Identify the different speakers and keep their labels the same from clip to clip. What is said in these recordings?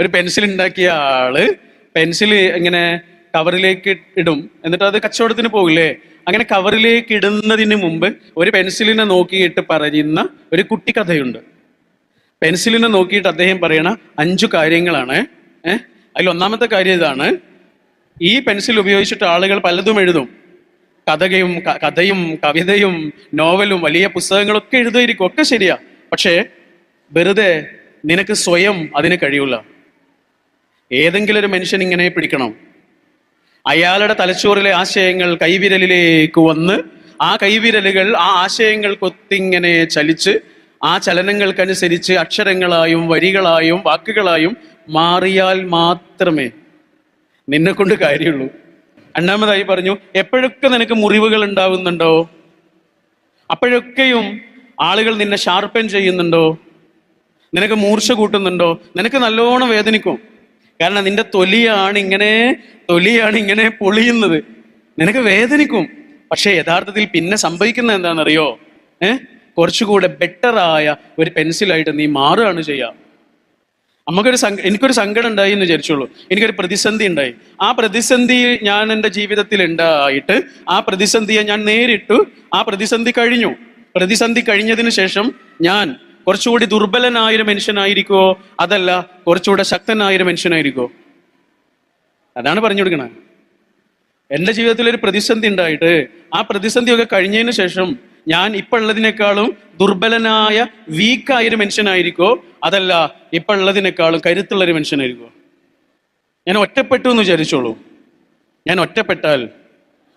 Speaker 1: ഒരു പെൻസിൽ ഉണ്ടാക്കിയ ആൾ പെൻസിൽ ഇങ്ങനെ കവറിലേക്ക് ഇടും. എന്നിട്ട് അത് കച്ചവടത്തിന് പോകില്ലേ അങ്ങനെ കവറിലേക്ക് ഇടുന്നതിന് മുമ്പ് ഒരു പെൻസിലിനെ നോക്കിയിട്ട് പറയുന്ന ഒരു കുട്ടി കഥയുണ്ട്. പെൻസിലിനെ നോക്കിയിട്ട് അദ്ദേഹം പറയണ അഞ്ചു കാര്യങ്ങളാണ്. ഏഹ് അതിൽ ഒന്നാമത്തെ കാര്യം ഇതാണ്. ഈ പെൻസിൽ ഉപയോഗിച്ചിട്ട് ആളുകൾ പലതും എഴുതും. കഥകയും കഥയും കവിതയും നോവലും വലിയ പുസ്തകങ്ങളൊക്കെ എഴുതിയിരിക്കും ഒക്കെ ശരിയാ. പക്ഷേ വെറുതെ നിനക്ക് സ്വയം അതിന് കഴിയൂല. ഏതെങ്കിലും ഒരു മനുഷ്യൻ ഇങ്ങനെ പിടിക്കണം. അയാളുടെ തലച്ചോറിലെ ആശയങ്ങൾ കൈവിരലിലേക്ക് വന്ന് ആ കൈവിരലുകൾ ആ ആശയങ്ങൾ കൊത്തിങ്ങനെ ചലിച്ച് ആ ചലനങ്ങൾക്കനുസരിച്ച് അക്ഷരങ്ങളായും വരികളായും വാക്കുകളായും മാറിയാൽ മാത്രമേ നിന്നെ കൊണ്ട് കാര്യമുള്ളൂ. രണ്ടാമതായി പറഞ്ഞു എപ്പോഴൊക്കെ നിനക്ക് മുറിവുകൾ ഉണ്ടാവുന്നുണ്ടോ? അപ്പോഴൊക്കെയും ആളുകൾ നിന്നെ ഷാർപ്പൻ ചെയ്യുന്നുണ്ടോ? നിനക്ക് മൂർച്ച കൂട്ടുന്നുണ്ടോ? നിനക്ക് നല്ലോണം വേദനിക്കും. കാരണം നിന്റെ തൊലിയാണ് ഇങ്ങനെ തൊലിയാണ് ഇങ്ങനെ പൊളിയുന്നത്. നിനക്ക് വേദനിക്കും. പക്ഷെ യഥാർത്ഥത്തിൽ പിന്നെ സംഭവിക്കുന്നത് എന്താണെന്നറിയോ? ഏഹ് കുറച്ചുകൂടെ ബെറ്ററായ ഒരു പെൻസിലായിട്ട് നീ മാറുകയാണ് ചെയ്യാം നമുക്കൊരു സങ്ക എനിക്കൊരു സങ്കടം ഉണ്ടായി എന്ന് വിചാരിച്ചോളൂ എനിക്കൊരു പ്രതിസന്ധി ഉണ്ടായി. ആ പ്രതിസന്ധി ഞാൻ എന്റെ ജീവിതത്തിൽ ഉണ്ടായിട്ട് ആ പ്രതിസന്ധിയെ ഞാൻ നേരിട്ടു. ആ പ്രതിസന്ധി കഴിഞ്ഞു. പ്രതിസന്ധി കഴിഞ്ഞതിന് ശേഷം ഞാൻ കുറച്ചുകൂടി ദുർബലനായ ഒരു മനുഷ്യനായിരിക്കുമോ അതല്ല കുറച്ചുകൂടെ ശക്തനായ ഒരു മനുഷ്യനായിരിക്കുമോ അതാണ് പറഞ്ഞു കൊടുക്കണേ എന്റെ ജീവിതത്തിൽ ഒരു പ്രതിസന്ധി ഉണ്ടായിട്ട് ആ പ്രതിസന്ധിയൊക്കെ കഴിഞ്ഞതിന് ശേഷം ഞാൻ ഇപ്പൊ ഉള്ളതിനേക്കാളും ദുർബലനായ വീക്കായ ഒരു മനുഷ്യനായിരിക്കോ അതല്ല ഇപ്പൊ ഉള്ളതിനേക്കാളും കരുത്തുള്ള ഒരു മനുഷ്യനായിരിക്കോ ഞാൻ ഒറ്റപ്പെട്ടു എന്ന് വിചാരിച്ചോളൂ. ഞാൻ ഒറ്റപ്പെട്ടാൽ.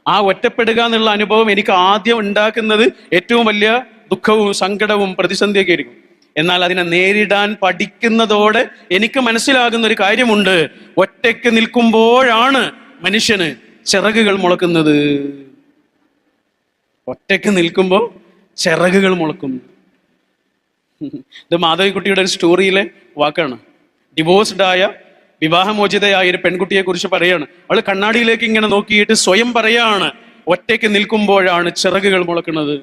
Speaker 1: ആ ഒറ്റപ്പെടുക എന്നുള്ള അനുഭവം എനിക്ക് ആദ്യം ഉണ്ടാക്കുന്നത് ഏറ്റവും വലിയ ദുഃഖവും സങ്കടവും പ്രതിസന്ധിയൊക്കെ ആയിരിക്കും. എന്നാൽ അതിനെ നേരിടാൻ പഠിക്കുന്നതോടെ എനിക്ക് മനസ്സിലാകുന്ന ഒരു കാര്യമുണ്ട്. ഒറ്റയ്ക്ക് നിൽക്കുമ്പോഴാണ് മനുഷ്യന് ചിറകുകൾ മുളക്കുന്നത്. ഒറ്റയ്ക്ക് നിൽക്കുമ്പോൾ ചിറകുകൾ മുളക്കും. ഇത് മാധവിക്കുട്ടിയുടെ ഒരു സ്റ്റോറിയിലെ വാക്കാണ്. ഡിവോഴ്സ്ഡ് ആയ വിവാഹമോചിതയായ ഒരു പെൺകുട്ടിയെ കുറിച്ച് പറയാണ്. അവൾ കണ്ണാടിയിലേക്ക് ഇങ്ങനെ നോക്കിയിട്ട് സ്വയം പറയാണ് ഒറ്റയ്ക്ക് നിൽക്കുമ്പോഴാണ് ചിറകുകൾ മുളക്കുന്നത്.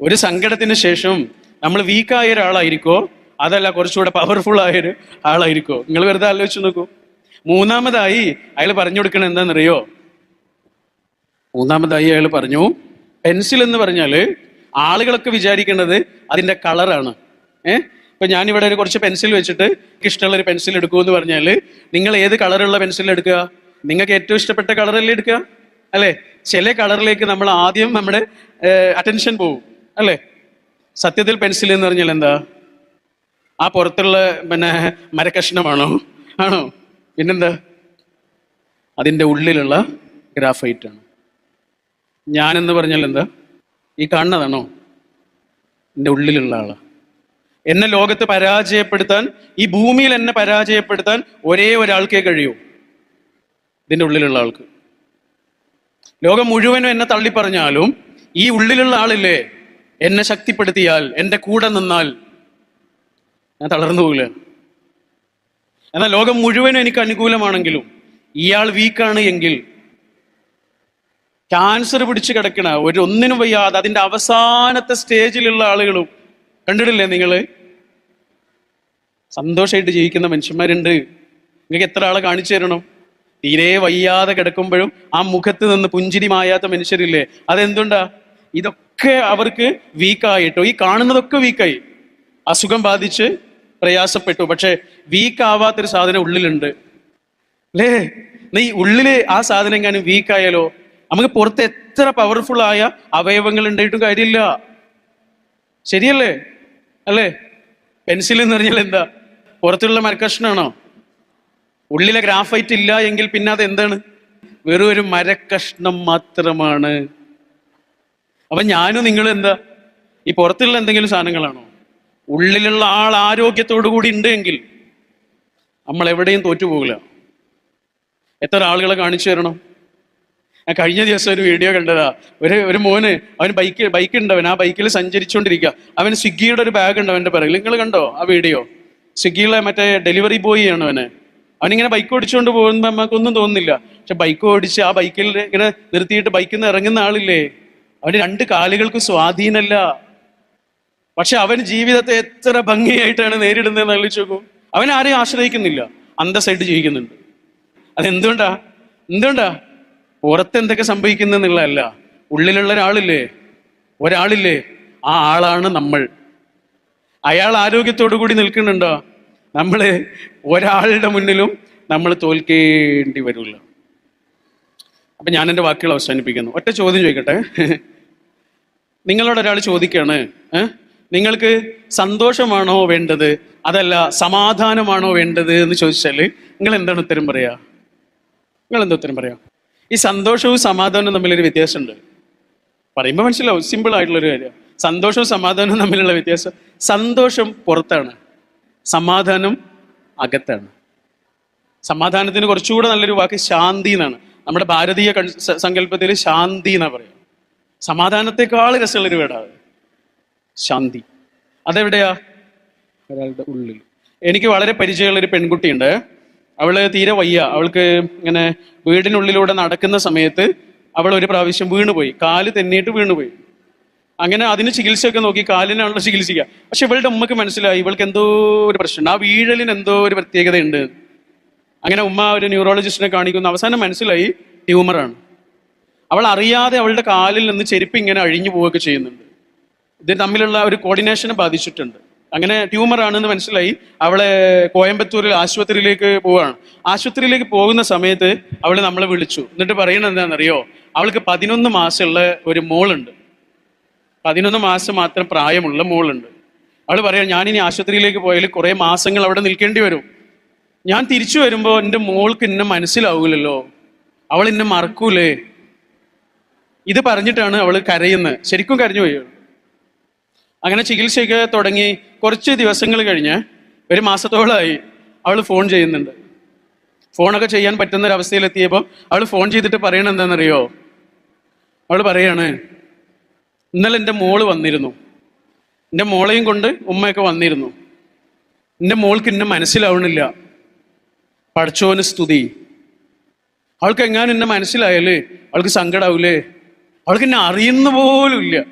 Speaker 1: ഒരു സങ്കടത്തിന് ശേഷം നമ്മൾ വീക്കായ ഒരാളായിരിക്കോ? അതല്ല കുറച്ചുകൂടെ പവർഫുൾ ആയൊരു ആളായിരിക്കോ? നിങ്ങൾ വെറുതെ ആലോചിച്ച് നോക്കൂ. മൂന്നാമതായി അയാൾ പറഞ്ഞു കൊടുക്കണത് എന്താണെന്നറിയോ? മൂന്നാമതായി അയാൾ പറഞ്ഞു പെൻസിൽ എന്ന് പറഞ്ഞാൽ ആളുകളൊക്കെ വിചാരിക്കുന്നത് അതിന്റെ കളറാണ് ഏഹ് ഇപ്പൊ ഞാനിവിടെ ഒരു കുറച്ച് പെൻസിൽ വെച്ചിട്ട് ഇഷ്ടമുള്ള ഒരു പെൻസിൽ എടുക്കൂ എന്ന് പറഞ്ഞാൽ നിങ്ങൾ ഏത് കളറുള്ള പെൻസിൽ എടുക്കുക? നിങ്ങൾക്ക് ഏറ്റവും ഇഷ്ടപ്പെട്ട കളറല്ലേ എടുക്കുക? അല്ലേ? ചില കളറിലേക്ക് നമ്മൾ ആദ്യം നമ്മുടെ അറ്റൻഷൻ പോവും. അല്ലേ? സത്യത്തിൽ പെൻസിൽ എന്ന് പറഞ്ഞാൽ എന്താ? ആ പുറത്തുള്ള പിന്നെ മരകഷ്ണമാണോ ആണോ? പിന്നെന്താ? അതിന്റെ ഉള്ളിലുള്ള ഗ്രാഫൈറ്റ് ആണ്. ഞാനെന്ന് പറഞ്ഞാൽ എന്താ? ഈ കാണുന്നതാണോ? എന്റെ ഉള്ളിലുള്ള ആൾ. എന്നെ ലോകത്ത് പരാജയപ്പെടുത്താൻ ഈ ഭൂമിയിൽ എന്നെ പരാജയപ്പെടുത്താൻ ഒരേ ഒരാൾക്കേ കഴിയൂ. ഇതിന്റെ ഉള്ളിലുള്ള ആൾക്ക്. ലോകം മുഴുവനും എന്നെ തള്ളിപ്പറഞ്ഞാലും ഈ ഉള്ളിലുള്ള ആളില്ലേ? എന്നെ ശക്തിപ്പെടുത്തിയാൽ എന്റെ കൂടെ നിന്നാൽ ഞാൻ തളർന്നു പോകില്ല. എന്നാൽ ലോകം മുഴുവനും എനിക്ക് അനുകൂലമാണെങ്കിലും ഇയാൾ വീക്കാണ് എങ്കിൽ ക്യാൻസർ പിടിച്ച് കിടക്കണ ഒരു ഒന്നിനും വയ്യാതെ അതിന്റെ അവസാനത്തെ സ്റ്റേജിലുള്ള ആളുകളും കണ്ടിട്ടില്ലേ നിങ്ങൾ സന്തോഷമായിട്ട് ജീവിക്കുന്ന മനുഷ്യന്മാരുണ്ട്. നിങ്ങൾക്ക് എത്ര ആളെ കാണിച്ചു തരണം? തീരെ വയ്യാതെ കിടക്കുമ്പോഴും ആ മുഖത്ത് നിന്ന് പുഞ്ചിരി മായാത്ത മനുഷ്യരില്ലേ? അതെന്തുണ്ടാ? ഇതൊക്കെ അവർക്ക് വീക്കായിട്ടോ ഈ കാണുന്നതൊക്കെ വീക്കായി അസുഖം ബാധിച്ച് പ്രയാസപ്പെട്ടു. പക്ഷെ വീക്കാവാത്തൊരു സാധനം ഉള്ളിലുണ്ട്. അല്ലേ? നീ ഉള്ളിൽ ആ സാധനം എങ്ങാനും വീക്കായാലോ നമുക്ക് പുറത്ത് എത്ര പവർഫുൾ ആയ അവയവങ്ങൾ ഉണ്ടായിട്ടും കാര്യമില്ല. ശരിയല്ലേ? അല്ലേ? പെൻസിൽ എന്ന് പറഞ്ഞാൽ എന്താ? പുറത്തുള്ള മരക്കഷ്ണാണോ? ഉള്ളിലെ ഗ്രാഫൈറ്റ് ഇല്ല എങ്കിൽ പിന്നെ അത് എന്താണ് വെറും ഒരു മരക്കഷ്ണം മാത്രമാണ്. അപ്പൊ ഞാനും നിങ്ങൾ എന്താ ഈ പുറത്തുള്ള എന്തെങ്കിലും സാധനങ്ങളാണോ? ഉള്ളിലുള്ള ആൾ ആരോഗ്യത്തോടു കൂടി ഉണ്ട് എങ്കിൽ നമ്മൾ എവിടെയും തോറ്റുപോകില്ല എത്ര ആളുകളെ കാണിച്ചു തരണം? ഞാൻ കഴിഞ്ഞ ദിവസം ഒരു വീഡിയോ കണ്ടതാ. ഒരു ഒരു മോന് അവൻ ബൈക്ക് ബൈക്ക് ഉണ്ടവൻ ആ ബൈക്കിൽ സഞ്ചരിച്ചുകൊണ്ടിരിക്കുക അവൻ സ്വിഗ്ഗിയുടെ ഒരു ബാഗ് ഉണ്ട് അവന്റെ പിറകിൽ. നിങ്ങൾ കണ്ടോ ആ വീഡിയോ? സ്വിഗ്ഗിയിലെ മറ്റേ ഡെലിവറി ബോയ് ആണ് അവന്. അവനിങ്ങനെ ബൈക്ക് ഓടിച്ചുകൊണ്ട് പോകുമ്പോൾ നമുക്കൊന്നും തോന്നുന്നില്ല. പക്ഷെ ബൈക്ക് ഓടിച്ച് ആ ബൈക്കിൽ ഇങ്ങനെ നിർത്തിയിട്ട് ബൈക്കിൽ നിന്ന് ഇറങ്ങുന്ന ആളില്ലേ? അവന് രണ്ട് കാലുകൾക്ക് സ്വാധീനമല്ല പക്ഷെ അവൻ ജീവിതത്തെ എത്ര ഭംഗിയായിട്ടാണ് നേരിടുന്നതെന്ന് ആലോചിച്ച് നോക്കൂ. അവൻ ആരെയും ആശ്രയിക്കുന്നില്ല. അന്തസ്സായിട്ട് ജീവിക്കുന്നുണ്ട്. അതെന്തുകൊണ്ടാ? എന്തുകൊണ്ടാ? പുറത്ത് എന്തൊക്കെ സംഭവിക്കുന്നു എന്നുള്ളതല്ല. ഉള്ളിലുള്ള ഒരാളില്ലേ? ഒരാളില്ലേ? ആ ആളാണ് നമ്മൾ. അയാൾ ആരോഗ്യത്തോടു കൂടി നിൽക്കുന്നുണ്ടോ? നമ്മൾ ഒരാളുടെ മുന്നിലും നമ്മൾ തോൽക്കേണ്ടി വരില്ല. അപ്പൊ ഞാൻ എന്റെ വാക്കുകൾ അവസാനിപ്പിക്കുന്നു. ഒറ്റ ചോദ്യം ചോദിക്കട്ടെ? നിങ്ങളോട് ഒരാൾ ചോദിക്കുകയാണ് നിങ്ങൾക്ക് സന്തോഷമാണോ വേണ്ടത്? അതല്ല സമാധാനമാണോ വേണ്ടത് എന്ന് ചോദിച്ചാൽ നിങ്ങൾ എന്താണ് ഉത്തരം പറയാ? നിങ്ങൾ എന്താ ഉത്തരം പറയാ? ഈ സന്തോഷവും സമാധാനവും തമ്മിലൊരു വ്യത്യാസമുണ്ട്. പറയുമ്പോൾ മനസ്സിലാവും സിമ്പിൾ ആയിട്ടുള്ളൊരു കാര്യം. സന്തോഷവും സമാധാനവും തമ്മിലുള്ള വ്യത്യാസം സന്തോഷം പുറത്താണ് സമാധാനം അകത്താണ്. സമാധാനത്തിന് കുറച്ചുകൂടെ നല്ലൊരു വാക്ക് ശാന്തി എന്നാണ്. നമ്മുടെ ഭാരതീയ സങ്കല്പത്തിൽ ശാന്തി എന്നാ പറയാം. സമാധാനത്തെക്കാൾ രസമുള്ളൊരു വീടാണ് ശാന്തി. അതെവിടെയാ? ഒരാളുടെ ഉള്ളിൽ. എനിക്ക് വളരെ പരിചയമുള്ള ഒരു പെൺകുട്ടിയുണ്ട്. അവൾ തീരെ വയ്യ. അവൾക്ക് ഇങ്ങനെ വീടിനുള്ളിലൂടെ നടക്കുന്ന സമയത്ത് അവൾ ഒരു പ്രാവശ്യം വീണുപോയി. കാൽ തെന്നിയിട്ട് വീണുപോയി. അങ്ങനെ അതിന് ചികിത്സയൊക്കെ നോക്കി കാലിനാണല്ലോ ചികിത്സിക്കുക. പക്ഷെ ഇവളുടെ ഉമ്മക്ക് മനസ്സിലായി. ഇവൾക്ക് എന്തോ ഒരു പ്രശ്നമുണ്ട്. ആ വീഴലിന് എന്തോ ഒരു പ്രത്യേകതയുണ്ട്. അങ്ങനെ ഉമ്മ ഒരു ന്യൂറോളജിസ്റ്റിനെ കാണിക്കുന്നു. അവസാനം മനസ്സിലായി ട്യൂമറാണ്. അവൾ അറിയാതെ അവളുടെ കാലിൽ നിന്ന് ചെരുപ്പ് ഇങ്ങനെ അഴിഞ്ഞു പോവുകയൊക്കെ ചെയ്യുന്നുണ്ട്. ഇത് തമ്മിലുള്ള ഒരു കോർഡിനേഷനെ ബാധിച്ചിട്ടുണ്ട്. അങ്ങനെ ട്യൂമർ ആണെന്ന് മനസ്സിലായി അവളെ കോയമ്പത്തൂരിൽ ആശുപത്രിയിലേക്ക് പോവുകയാണ്. ആശുപത്രിയിലേക്ക് പോകുന്ന സമയത്ത് അവൾ നമ്മളെ വിളിച്ചു. എന്നിട്ട് പറയുന്നത് എന്താണെന്നറിയോ? അവൾക്ക് പതിനൊന്ന് മാസമുള്ള ഒരു മോളുണ്ട്. പതിനൊന്ന് മാസം മാത്രം പ്രായമുള്ള മോളുണ്ട്. അവൾ പറയാം ഞാനിനി ആശുപത്രിയിലേക്ക് പോയാൽ കുറേ മാസങ്ങൾ അവിടെ നിൽക്കേണ്ടി വരും. ഞാൻ തിരിച്ചു വരുമ്പോൾ എന്റെ മോൾക്ക് എന്നെ മനസ്സിലാവൂലല്ലോ. അവൾ എന്നെ മറക്കൂലേ. ഇത് പറഞ്ഞിട്ടാണ് അവൾ കരയുന്നത് ശരിക്കും കരഞ്ഞു പോയി? അങ്ങനെ ചികിത്സയൊക്കെ തുടങ്ങി കുറച്ച് ദിവസങ്ങൾ കഴിഞ്ഞ് ഒരു മാസത്തോളമായി അവൾ ഫോൺ ചെയ്യുന്നുണ്ട്. ഫോണൊക്കെ ചെയ്യാൻ പറ്റുന്ന ഒരു അവസ്ഥയിലെത്തിയപ്പോൾ അവൾ ഫോൺ ചെയ്തിട്ട് പറയണ എന്താണെന്നറിയോ? അവൾ പറയാണ് ഇന്നലെ എന്റെ മോൾ വന്നിരുന്നു. എന്റെ മോളെയും കൊണ്ട് ഉമ്മയൊക്കെ വന്നിരുന്നു. എന്റെ മോൾക്ക് എന്നെ മനസ്സിലാവണില്ല. പഠിച്ചോന് സ്തുതി. അവൾക്ക് എങ്ങാനും എന്നെ മനസ്സിലായാലേ അവൾക്ക് സങ്കടാവൂലേ? അവൾക്ക് എന്നെ അറിയുന്ന പോലും ഇല്ല.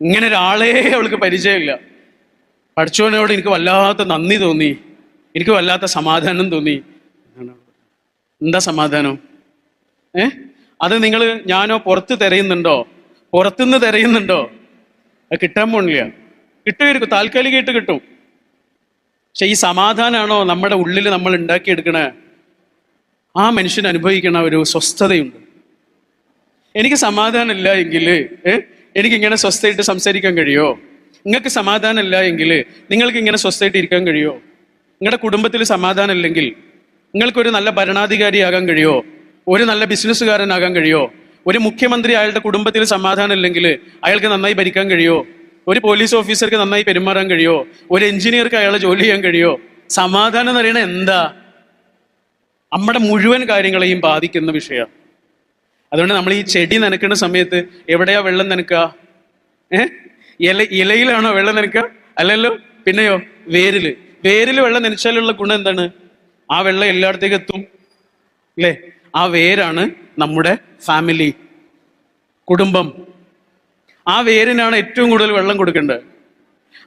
Speaker 1: ഇങ്ങനെ ഒരാളെ അവൾക്ക് പരിചയമില്ല. പഠിച്ചവനോട് എനിക്ക് വല്ലാത്ത നന്ദി തോന്നി. എനിക്ക് വല്ലാത്ത സമാധാനം തോന്നി. എന്താ സമാധാനം? ഏ? അത് നിങ്ങൾ ഞാനോ പുറത്ത് തിരയുന്നുണ്ടോ? പുറത്തുനിന്ന് തിരയുന്നുണ്ടോ? കിട്ടാൻ പോണില്ല. കിട്ടുമായിരിക്കും താൽക്കാലികമായിട്ട് കിട്ടും. പക്ഷെ ഈ സമാധാനമാണോ നമ്മുടെ ഉള്ളിൽ നമ്മൾ ഉണ്ടാക്കിയെടുക്കണേ? ആ മനുഷ്യൻ അനുഭവിക്കണ ഒരു സ്വസ്ഥതയുണ്ട്. എനിക്ക് സമാധാനം ഇല്ല എങ്കിൽ എനിക്ക് ഇങ്ങനെ സ്വസ്ഥമായിട്ട് സംസാരിക്കാൻ കഴിയോ? നിങ്ങൾക്ക് സമാധാനം ഇല്ല എങ്കിൽ നിങ്ങൾക്ക് ഇങ്ങനെ സ്വസ്ഥമായിട്ട് ഇരിക്കാൻ കഴിയോ? നിങ്ങളുടെ കുടുംബത്തിൽ സമാധാനം ഇല്ലെങ്കിൽ നിങ്ങൾക്കൊരു നല്ല ഭരണാധികാരിയാകാൻ കഴിയോ? ഒരു നല്ല ബിസിനസ്സുകാരനാകാൻ കഴിയോ? ഒരു മുഖ്യമന്ത്രി അയാളുടെ കുടുംബത്തിൽ സമാധാനം ഇല്ലെങ്കിൽ അയാൾക്ക് നന്നായി ഭരിക്കാൻ കഴിയോ? ഒരു പോലീസ് ഓഫീസർക്ക് നന്നായി പെരുമാറാൻ കഴിയോ? ഒരു എഞ്ചിനീയർക്ക് അയാളെ ജോലി ചെയ്യാൻ കഴിയോ? സമാധാനം എന്ന് പറയുന്നത് എന്താ? നമ്മുടെ മുഴുവൻ കാര്യങ്ങളെയും ബാധിക്കുന്ന വിഷയം. അതുകൊണ്ട് നമ്മൾ ഈ ചെടി നനക്കുന്ന സമയത്ത് എവിടെയാ വെള്ളം നനക്കുക ഇല ഇലയിലാണോ വെള്ളം നനക്കുക അല്ലല്ലോ? പിന്നെയോ? വേരിൽ. വേരിൽ വെള്ളം നനച്ചാലുള്ള ഗുണം എന്താണ്? ആ വെള്ളം എല്ലായിടത്തേക്ക് എത്തും. അല്ലേ? ആ വേരാണ് നമ്മുടെ ഫാമിലി കുടുംബം. ആ വേരിനാണ് ഏറ്റവും കൂടുതൽ വെള്ളം കൊടുക്കേണ്ടത്.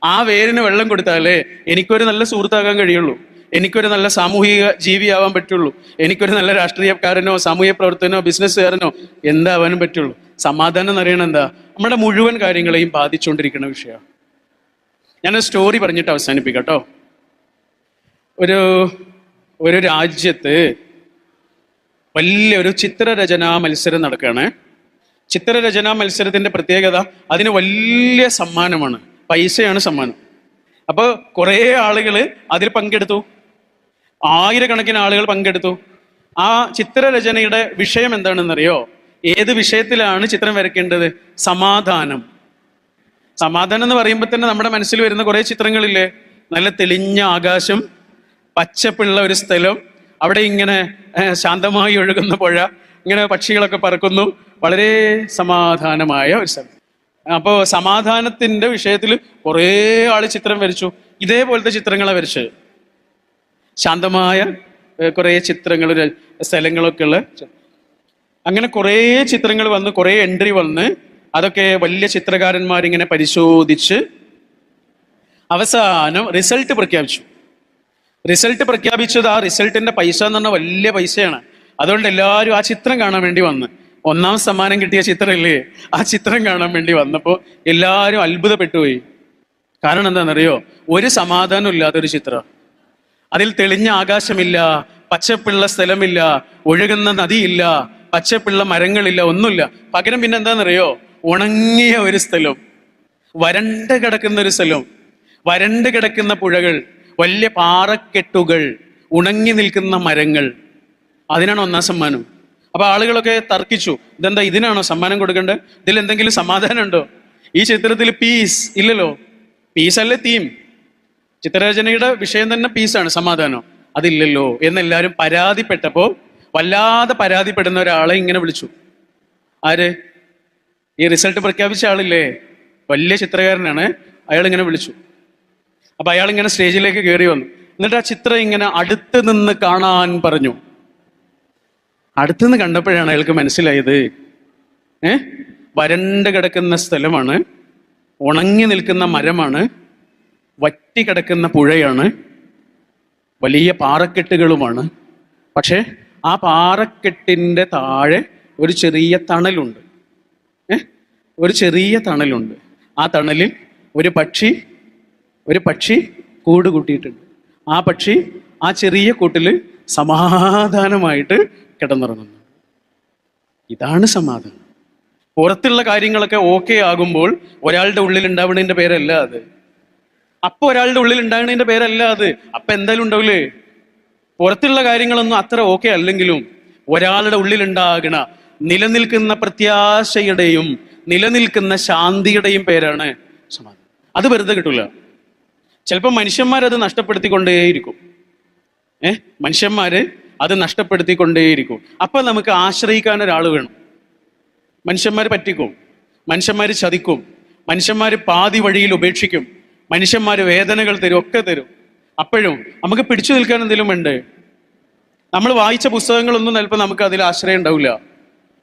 Speaker 1: ആ വേരിന് വെള്ളം കൊടുത്താലേ എനിക്കൊരു നല്ല സുഹൃത്താകാൻ കഴിയുള്ളൂ. എനിക്കൊരു നല്ല സാമൂഹിക ജീവിയാവാൻ പറ്റുള്ളൂ. എനിക്കൊരു നല്ല രാഷ്ട്രീയക്കാരനോ സാമൂഹ്യ പ്രവർത്തനോ ബിസിനസ്സുകാരനോ എന്താവാനും പറ്റുള്ളൂ. സമാധാനം എന്ന് അറിയണം എന്താ? നമ്മുടെ മുഴുവൻ കാര്യങ്ങളെയും ബാധിച്ചുകൊണ്ടിരിക്കുന്ന വിഷയമാണ്. ഞാൻ സ്റ്റോറി പറഞ്ഞിട്ട് അവസാനിപ്പിക്കാം കേട്ടോ. ഒരു ഒരു രാജ്യത്ത് വലിയൊരു ചിത്രരചനാ മത്സരം നടക്കുകയാണ്. ചിത്രരചനാ മത്സരത്തിന്റെ പ്രത്യേകത അതിന് വലിയ സമ്മാനമാണ്. പൈസയാണ് സമ്മാനം. അപ്പോൾ കുറേ ആളുകൾ അതിൽ പങ്കെടുത്തു. ആയിരക്കണക്കിന് ആളുകൾ പങ്കെടുത്തു. ആ ചിത്രരചനയുടെ വിഷയം എന്താണെന്നറിയോ? ഏത് വിഷയത്തിലാണ് ചിത്രം വരയ്ക്കേണ്ടത്? സമാധാനം. സമാധാനം എന്ന് പറയുമ്പോൾ തന്നെ നമ്മുടെ മനസ്സിൽ വരുന്ന കുറേ ചിത്രങ്ങളില്ലേ? നല്ല തെളിഞ്ഞ ആകാശം പച്ചപ്പുള്ള ഒരു സ്ഥലം അവിടെ ഇങ്ങനെ ശാന്തമായി ഒഴുകുന്ന പുഴ ഇങ്ങനെ പക്ഷികളൊക്കെ പറക്കുന്നു. വളരെ സമാധാനമായ ഒരു സ്ഥലം. അപ്പോൾ സമാധാനത്തിന്റെ വിഷയത്തിൽ കുറേ ആൾ ചിത്രം വരച്ചു. ഇതേപോലത്തെ ചിത്രങ്ങളെ വരച്ചത്. ശാന്തമായ കുറേ ചിത്രങ്ങൾ സ്ഥലങ്ങളൊക്കെ ഉള്ള അങ്ങനെ കുറേ ചിത്രങ്ങൾ വന്ന് കുറേ എൻട്രി വന്ന് അതൊക്കെ വലിയ ചിത്രകാരന്മാരിങ്ങനെ പരിശോധിച്ച് അവസാനം റിസൾട്ട് പ്രഖ്യാപിച്ചു. റിസൾട്ട് പ്രഖ്യാപിച്ചത് ആ റിസൾട്ടിന്റെ പൈസ എന്ന് പറഞ്ഞാൽ വലിയ പൈസയാണ്. അതുകൊണ്ട് എല്ലാവരും ആ ചിത്രം കാണാൻ വേണ്ടി വന്ന്. ഒന്നാം സമ്മാനം കിട്ടിയ ചിത്രമില്ലേ? ആ ചിത്രം കാണാൻ വേണ്ടി വന്നപ്പോൾ എല്ലാവരും അത്ഭുതപ്പെട്ടു പോയി കാരണം എന്താണെന്നറിയോ? ഒരു സമാധാനം ഇല്ലാത്തൊരു ചിത്രം. അതിൽ തെളിഞ്ഞ ആകാശമില്ല പച്ചപ്പുള്ള സ്ഥലമില്ല ഒഴുകുന്ന നദിയില്ല പച്ചപ്പുള്ള മരങ്ങളില്ല ഒന്നുമില്ല. പകരം പിന്നെ എന്താണെന്നറിയോ? ഉണങ്ങിയ ഒരു സ്ഥലം. വരണ്ട് കിടക്കുന്ന ഒരു സ്ഥലം. വരണ്ട് കിടക്കുന്ന പുഴകൾ വലിയ പാറക്കെട്ടുകൾ ഉണങ്ങി നിൽക്കുന്ന മരങ്ങൾ. അതിനാണ് ഒന്നാം സമ്മാനം. അപ്പോൾ ആളുകളൊക്കെ തർക്കിച്ചു ഇതെന്താ ഇതിനാണോ സമ്മാനം കൊടുക്കേണ്ടത്? ഇതിൽ എന്തെങ്കിലും സമാധാനം ഉണ്ടോ? ഈ ചിത്രത്തിൽ പീസ് ഇല്ലല്ലോ. പീസ് അല്ലേ തീം ചിത്രരചനയുടെ വിഷയം തന്നെ പീസാണ് സമാധാനം. അതില്ലല്ലോ. എന്നെല്ലാവരും പരാതിപ്പെട്ടപ്പോൾ വല്ലാതെ പരാതിപ്പെടുന്ന ഒരാളെ ഇങ്ങനെ വിളിച്ചു. ആര്? ഈ റിസൾട്ട് പ്രഖ്യാപിച്ച ആളില്ലേ? വലിയ ചിത്രകാരനാണ്. അയാൾ ഇങ്ങനെ വിളിച്ചു. അപ്പൊ അയാൾ ഇങ്ങനെ സ്റ്റേജിലേക്ക് കയറി വന്നു. എന്നിട്ട് ആ ചിത്രം ഇങ്ങനെ അടുത്ത് നിന്ന് കാണാൻ പറഞ്ഞു. അടുത്തുനിന്ന് കണ്ടപ്പോഴാണ് അയാൾക്ക് മനസ്സിലായത്. ഏ? വരണ്ട് കിടക്കുന്ന സ്ഥലമാണ്. ഉണങ്ങി നിൽക്കുന്ന മരമാണ്. വറ്റി കിടക്കുന്ന പുഴയാണ്. വലിയ പാറക്കെട്ടുകളുമാണ്. പക്ഷേ ആ പാറക്കെട്ടിന്റെ താഴെ ഒരു ചെറിയ തണലുണ്ട്. ഏ? ഒരു ചെറിയ തണലുണ്ട്. ആ തണലിൽ ഒരു പക്ഷി ഒരു പക്ഷി കൂട് കൂട്ടിയിട്ടുണ്ട് ആ പക്ഷി ആ ചെറിയ കൂട്ടിൽ സമാധാനമായിട്ട് കിടന്നുറങ്ങുന്നു. ഇതാണ് സമാധാനം. പുറത്തുള്ള കാര്യങ്ങളൊക്കെ ഓക്കെ ആകുമ്പോൾ ഒരാളുടെ ഉള്ളിൽ ഉണ്ടാവുന്നതിന്റെ പേരല്ല അത്. അപ്പൊ ഒരാളുടെ ഉള്ളിൽ ഉണ്ടാകുന്നതിന്റെ പേരല്ല അത്. അപ്പൊ എന്തായാലും ഉണ്ടാവില്ലേ പുറത്തുള്ള കാര്യങ്ങളൊന്നും അത്ര ഓക്കെ അല്ലെങ്കിലും ഒരാളുടെ ഉള്ളിലുണ്ടാകണ നിലനിൽക്കുന്ന പ്രത്യാശയുടെയും നിലനിൽക്കുന്ന ശാന്തിയുടെയും പേരാണ് സമാധാനം. അത് വെറുതെ കിട്ടൂല. ചിലപ്പോൾ മനുഷ്യന്മാരത് നഷ്ടപ്പെടുത്തിക്കൊണ്ടേയിരിക്കും. ഏഹ് മനുഷ്യന്മാര് അത് നഷ്ടപ്പെടുത്തിക്കൊണ്ടേയിരിക്കും. അപ്പൊ നമുക്ക് ആശ്രയിക്കാൻ ഒരാൾ വേണം. മനുഷ്യന്മാർ പറ്റിക്കും. മനുഷ്യന്മാർ ചതിക്കും. മനുഷ്യന്മാർ പാതി വഴിയിൽ ഉപേക്ഷിക്കും. മനുഷ്യന്മാർ വേദനകൾ തരും ഒക്കെ തരും. അപ്പോഴും നമുക്ക് പിടിച്ചു നിൽക്കാൻ എന്തെങ്കിലും ഉണ്ട്? നമ്മൾ വായിച്ച പുസ്തകങ്ങളൊന്നും ചിലപ്പോൾ നമുക്ക് അതിൽ ആശ്രയം ഉണ്ടാവില്ല.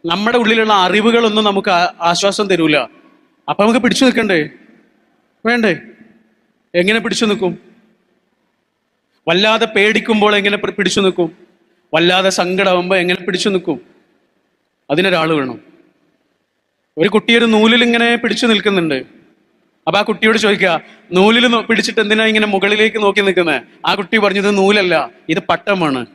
Speaker 1: നമ്മുടെ ഉള്ളിലുള്ള അറിവുകളൊന്നും നമുക്ക് ആശ്വാസം തരൂല. അപ്പൊ നമുക്ക് പിടിച്ചു നിൽക്കണ്ടേ? വേണ്ടേ? എങ്ങനെ പിടിച്ചു നിൽക്കും? വല്ലാതെ പേടിക്കുമ്പോൾ എങ്ങനെ പിടിച്ചു നിൽക്കും? വല്ലാതെ സങ്കടമാകുമ്പോൾ എങ്ങനെ പിടിച്ചു നിൽക്കും? അതിനൊരാൾ വേണം. ഒരു കുട്ടി ഒരു നൂലിൽ ഇങ്ങനെ പിടിച്ചു നിൽക്കുന്നുണ്ട്. അപ്പൊ ആ കുട്ടിയോട് ചോദിക്കുക നൂലിൽ പിടിച്ചിട്ട് എന്തിനാ ഇങ്ങനെ മുകളിലേക്ക് നോക്കി നിൽക്കുന്നത് ആ കുട്ടി പറഞ്ഞത് നൂലല്ല ഇത് പട്ടമാണ്.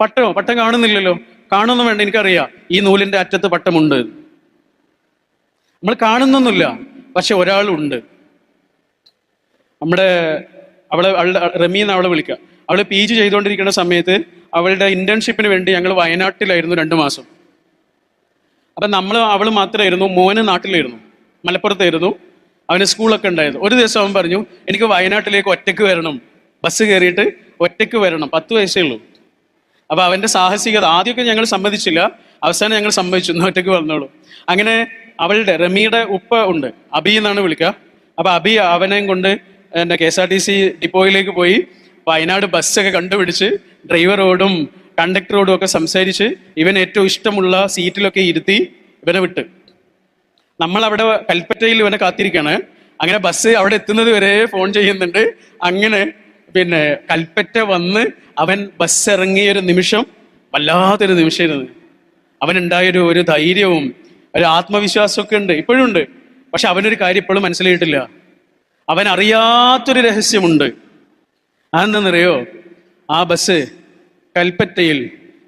Speaker 1: പട്ടമോ പട്ടം കാണുന്നില്ലല്ലോ. കാണുന്നു വേണ്ട എനിക്കറിയാം. ഈ നൂലിന്റെ അറ്റത്ത് പട്ടമുണ്ട്. നമ്മൾ കാണുന്നൊന്നുമില്ല പക്ഷെ ഒരാളുണ്ട്. നമ്മുടെ അവളെ അവളുടെ എന്ന് അവളെ വിളിക്കുക. അവൾ പി ജി ചെയ്തുകൊണ്ടിരിക്കുന്ന സമയത്ത് അവളുടെ ഇന്റേൺഷിപ്പിന് വേണ്ടി ഞങ്ങൾ വയനാട്ടിലായിരുന്നു രണ്ട് മാസം. അപ്പം നമ്മൾ അവൾ മാത്രമായിരുന്നു മോന് നാട്ടിലായിരുന്നു മലപ്പുറത്തായിരുന്നു. അവന് സ്കൂളൊക്കെ ഉണ്ടായിരുന്നു. ഒരു ദിവസം അവൻ പറഞ്ഞു എനിക്ക് വയനാട്ടിലേക്ക് ഒറ്റയ്ക്ക് വരണം. ബസ് കയറിയിട്ട് ഒറ്റയ്ക്ക് വരണം. പത്ത് വയസ്സേ ഉള്ളൂ. അപ്പോൾ അവന്റെ സാഹസികത ആദ്യമൊക്കെ ഞങ്ങൾ സമ്മതിച്ചില്ല. അവസാനം ഞങ്ങൾ സമ്മതിച്ചു "എന്നാ ഒറ്റയ്ക്ക് വന്നോളൂ. അങ്ങനെ അവളുടെ റമിയുടെ ഉപ്പ ഉണ്ട് അബി എന്നാണ് വിളിക്കുക. അപ്പോൾ അബി അവനെയും കൊണ്ട് എന്റെ K S R T C ഡിപ്പോയിലേക്ക് പോയി. വയനാട് ബസ്സൊക്കെ കണ്ടുപിടിച്ച് ഡ്രൈവറോടും കണ്ടക്ടറോടും ഒക്കെ സംസാരിച്ച് ഇവൻ ഏറ്റവും ഇഷ്ടമുള്ള സീറ്റിലൊക്കെ ഇരുത്തി ഇവനെ വിട്ട്. നമ്മൾ അവിടെ കൽപ്പറ്റയിൽ ഇവനെ കാത്തിരിക്കുകയാണ് അങ്ങനെ ബസ് അവിടെ എത്തുന്നത് വരെ ഫോൺ ചെയ്യുന്നുണ്ട്. അങ്ങനെ പിന്നെ കൽപ്പറ്റ വന്ന് അവൻ ബസ് ഇറങ്ങിയ ഒരു നിമിഷം വല്ലാത്തൊരു നിമിഷമായിരുന്നു. അവനുണ്ടായൊരു ഒരു ധൈര്യവും ഒരു ആത്മവിശ്വാസമൊക്കെ ഉണ്ട്. ഇപ്പോഴും ഉണ്ട്. പക്ഷെ അവനൊരു കാര്യം ഇപ്പോഴും മനസ്സിലായിട്ടില്ല. അവൻ അറിയാത്തൊരു രഹസ്യമുണ്ട്. അതെന്തെന്നറിയോ ആ ബസ് കൽപ്പറ്റയിൽ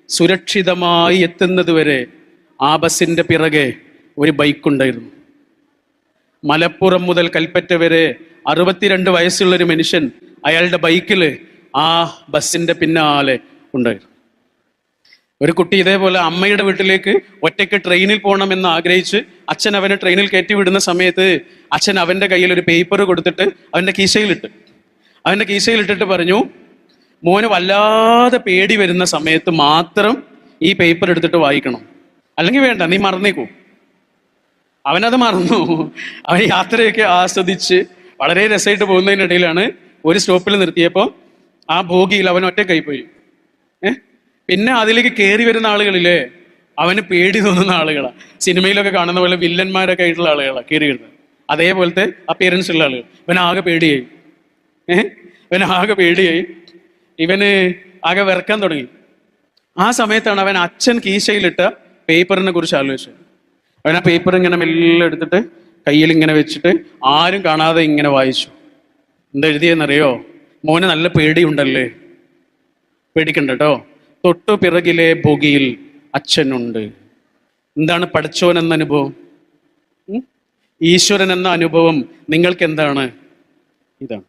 Speaker 1: സുരക്ഷിതമായി എത്തുന്നത് വരെ ആ ബസ്സിന്റെ പിറകെ ഒരു ബൈക്ക് ഉണ്ടായിരുന്നു മലപ്പുറം മുതൽ കൽപ്പറ്റ വരെ അറുപത്തിരണ്ട് വയസ്സുള്ള ഒരു മനുഷ്യൻ അയാളുടെ ബൈക്കിൽ ആ ബസ്സിന്റെ പിന്നാലെ ഉണ്ടായിരുന്നു. ഒരു കുട്ടി ഇതേപോലെ അമ്മയുടെ വീട്ടിലേക്ക് ഒറ്റയ്ക്ക് ട്രെയിനിൽ പോകണമെന്ന് ആഗ്രഹിച്ച് അച്ഛൻ അവനെ ട്രെയിനിൽ കയറ്റി വിടുന്ന സമയത്ത് അച്ഛൻ അവന്റെ കയ്യിൽ ഒരു പേപ്പർ കൊടുത്തിട്ട് അവന്റെ കീശയിലിട്ട് അവന്റെ കീശയിലിട്ടിട്ട് പറഞ്ഞു മോന് വല്ലാതെ പേടി വരുന്ന സമയത്ത് മാത്രം ഈ പേപ്പർ എടുത്തിട്ട് വായിക്കണം. അല്ലെങ്കിൽ വേണ്ട നീ മറന്നേക്കൂ. അവനത് മറന്നു. അവൻ യാത്രയൊക്കെ ആസ്വദിച്ച് വളരെ രസമായിട്ട് പോകുന്നതിനിടയിലാണ് ഒരു സ്റ്റോപ്പിൽ നിർത്തിയപ്പോൾ ആ ഭോഗിയിൽ അവൻ ഒറ്റക്കായി പോയി. പിന്നെ അതിലേക്ക് കയറി വരുന്ന ആളുകളില്ലേ? അവന് പേടി തോന്നുന്ന ആളുകളാണ് സിനിമയിലൊക്കെ കാണുന്ന പോലെ വില്ലന്മാരൊക്കെ ആയിട്ടുള്ള ആളുകളാണ് കയറി വരുന്നത്. അതേപോലത്തെ അപ്പിയറൻസ് ഉള്ള ആളുകൾ. ഇവൻ ആകെ പേടിയായി. ഇവൻ ആകെ പേടിയായി. ഇവന് ആകെ വിറക്കാൻ തുടങ്ങി. ആ സമയത്താണ് അവൻ അച്ഛൻ കീശയിലിട്ട പേപ്പറിനെ കുറിച്ച് ആലോചിച്ചത്. അവൻ ആ പേപ്പർ ഇങ്ങനെ മെല്ലെ എടുത്തിട്ട് കയ്യിൽ ഇങ്ങനെ വെച്ചിട്ട് ആരും കാണാതെ ഇങ്ങനെ വായിച്ചു. എന്താ എഴുതിയെന്നറിയോ? മോന് നല്ല പേടിയുണ്ടല്ലേ? പേടിക്കണ്ട കേട്ടോ തൊട്ടു പിറകിലെ ഭുകിയിൽ അച്ഛനുണ്ട്. എന്താണ് പഠിച്ചോൻ എന്ന അനുഭവം? ഈശ്വരൻ എന്ന അനുഭവം നിങ്ങൾക്ക് എന്താണ് ഇതാണ്.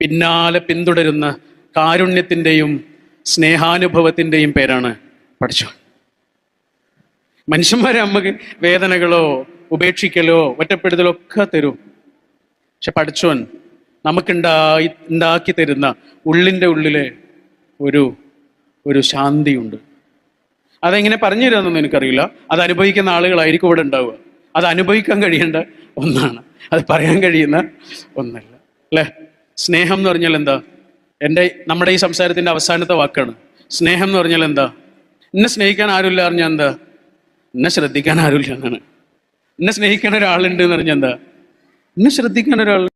Speaker 1: പിന്നാലെ പിന്തുടരുന്ന കാരുണ്യത്തിന്റെയും സ്നേഹാനുഭവത്തിന്റെയും പേരാണ് പഠിച്ചോൻ മനുഷ്യന്മാരെ നമുക്ക് വേദനകളോ ഉപേക്ഷിക്കലോ ഒറ്റപ്പെടുത്തലോ ഒക്കെ തരും. പക്ഷെ പഠിച്ചോൻ നമുക്കുണ്ടായി ഉണ്ടാക്കി തരുന്ന ഉള്ളിന്റെ ഉള്ളിലെ ഒരു ഒരു ശാന്തിയുണ്ട്. അതെങ്ങനെ പറഞ്ഞു തരാമെന്നൊന്നും എനിക്കറിയില്ല. അത് അനുഭവിക്കുന്ന ആളുകളായിരിക്കും ഇവിടെ ഉണ്ടാവുക. അത് അനുഭവിക്കാൻ കഴിയേണ്ട ഒന്നാണ്. അത് പറയാൻ കഴിയുന്ന ഒന്നല്ല. അല്ലേ? സ്നേഹം എന്ന് പറഞ്ഞാൽ എന്താ? എന്റെ നമ്മുടെ ഈ സംസാരത്തിന്റെ അവസാനത്തെ വാക്കാണ്. സ്നേഹം എന്ന് പറഞ്ഞാൽ എന്താ? എന്നെ സ്നേഹിക്കാൻ ആരുമില്ല പറഞ്ഞാൽ എന്താ? എന്നെ ശ്രദ്ധിക്കാൻ ആരുമില്ല എന്നാണ്. എന്നെ സ്നേഹിക്കാൻ ഒരാളുണ്ട് എന്ന് പറഞ്ഞാൽ എന്താ? എന്നെ ശ്രദ്ധിക്കാൻ ഒരാൾ